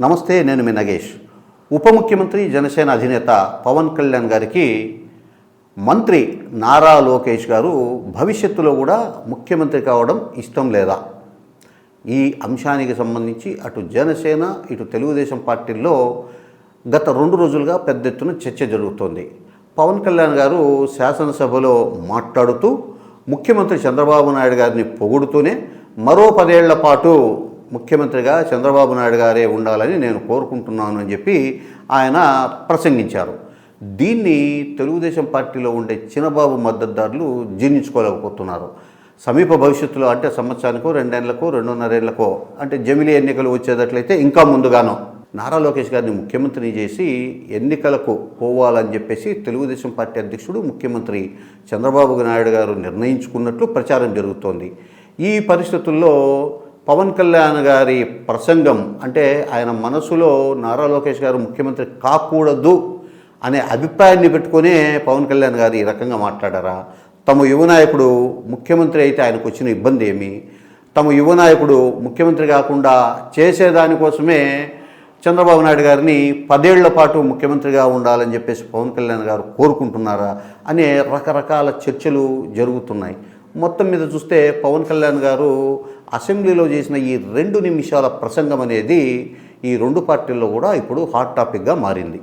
నమస్తే నేను మీ నగేష్. ఉప ముఖ్యమంత్రి జనసేన అధినేత పవన్ కళ్యాణ్ గారికి మంత్రి నారా లోకేష్ గారు భవిష్యత్తులో కూడా ముఖ్యమంత్రి కావడం ఇష్టం లేదా? ఈ అంశానికి సంబంధించి అటు జనసేన ఇటు తెలుగుదేశం పార్టీల్లో గత రెండు రోజులుగా పెద్ద ఎత్తున చర్చ జరుగుతోంది. పవన్ కళ్యాణ్ గారు శాసనసభలో మాట్లాడుతూ ముఖ్యమంత్రి చంద్రబాబు నాయుడు గారిని పొగుడుతూనే మరో పదేళ్ళ పాటు ముఖ్యమంత్రిగా చంద్రబాబు నాయుడు గారే ఉండాలని నేను కోరుకుంటున్నాను అని చెప్పి ఆయన ప్రసంగించారు. దీన్ని తెలుగుదేశం పార్టీలో ఉండే చిన్నబాబు మద్దతుదారులు జీర్ణించుకోలేకపోతున్నారు. సమీప భవిష్యత్తులో అంటే సంవత్సరానికో రెండేళ్ళకో రెండున్నరేళ్ళకో అంటే జమిలీ ఎన్నికలు వచ్చేటట్లయితే ఇంకా ముందుగానో. నారా లోకేష్ గారిని ముఖ్యమంత్రిని చేసి ఎన్నికలకు పోవాలని చెప్పేసి తెలుగుదేశం పార్టీ అధ్యక్షుడు ముఖ్యమంత్రి చంద్రబాబు నాయుడు గారు నిర్ణయించుకున్నట్లు ప్రచారం జరుగుతోంది. ఈ పరిస్థితుల్లో పవన్ కళ్యాణ్ గారి ప్రసంగం అంటే ఆయన మనసులో నారా లోకేష్ గారు ముఖ్యమంత్రి కాకూడదు అనే అభిప్రాయాన్ని పెట్టుకునే పవన్ కళ్యాణ్ గారు ఈ రకంగా మాట్లాడారా? తమ యువ నాయకుడు ముఖ్యమంత్రి అయితే ఆయనకు వచ్చిన ఇబ్బంది ఏమి? తమ యువ నాయకుడు ముఖ్యమంత్రి కాకుండా చేసేదానికోసమే చంద్రబాబు నాయుడు గారిని పదేళ్ళ పాటు ముఖ్యమంత్రిగా ఉండాలని చెప్పేసి పవన్ కళ్యాణ్ గారు కోరుకుంటున్నారా? అనే రకరకాల చర్చలు జరుగుతున్నాయి. మొత్తం మీద చూస్తే పవన్ కళ్యాణ్ గారు అసెంబ్లీలో చేసిన ఈ రెండు నిమిషాల ప్రసంగం అనేది ఈ రెండు పార్టీల్లో కూడా ఇప్పుడు హాట్ టాపిక్గా మారింది.